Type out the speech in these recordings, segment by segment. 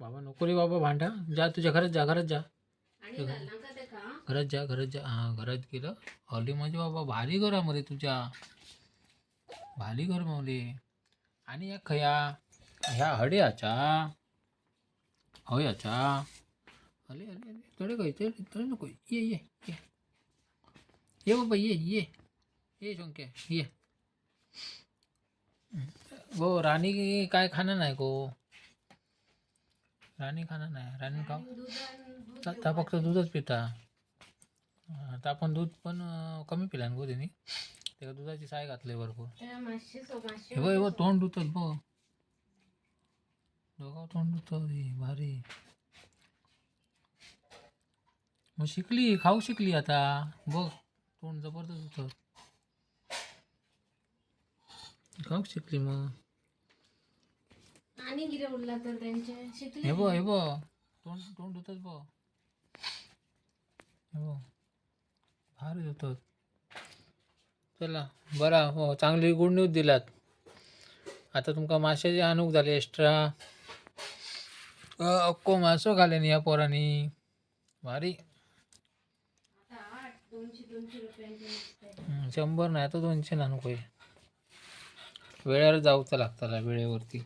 बाबा नको रे बाबा भांडा. जा तुझ्या घरात जा घरात जा. घरात जा घरात जा. हां घरात गेलं. हल्ली म्हणजे बाबा भारी घरामध्ये तुझ्या. भारी घर मावले आणि या खया ह्या हड्याच्या हयाच्या अरे अरे अरे तडे काय तडे तडे नको. ये ये ये. ये बाबा ये ये. ये शंके ये. गो राणी काय खाणं नाही गो? राणी खाणार नाही. राणी खाऊ दूध ता फक्त दूधच पिता. हा, तर आपण दूध पण कमी पिला ना गो त्यांनी त्याला दुधाची साय घातली भरपूर. हे बघ हे तोंड धुतात बघ. दोघं तोंड धुतो भारी. मग शिकली खाऊ शिकली आता. बघ तोंड जबरदस्त होतं. खाऊ शिकली मग. आणि गिरे उडला तर त्यांचे शिकले. हे बघ हे बघ. तोंड तोंड धुतात बघ. हे बघ. भारी होतात चला बरा हो चांगली गुड न्यूज दिलात. आता तुमका माशाचे आणूक झाले एक्स्ट्रा अक्को मासो घाले नी या पोरांनी. भारी. शंभर नाही आता दोनशे ना नको वेळेवर जाऊचं लागताला वेळेवरती.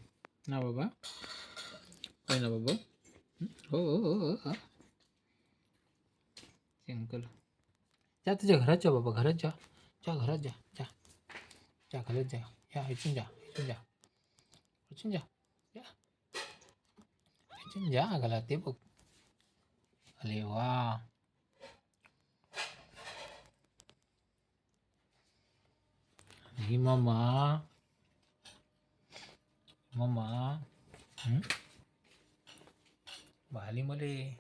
ना बाबा. होय ना बाबा. हो हो हो, हो, हो. अंकल जा तुझ्या घरात जा बाबा घरात जा. जा घरात जा जा. जा घरात जा. या इथून जा इथून जा. इथून जा. या. इथून जा घाला ते बघ. अरे वा. ही Mama. Hmm? Bahali boleh.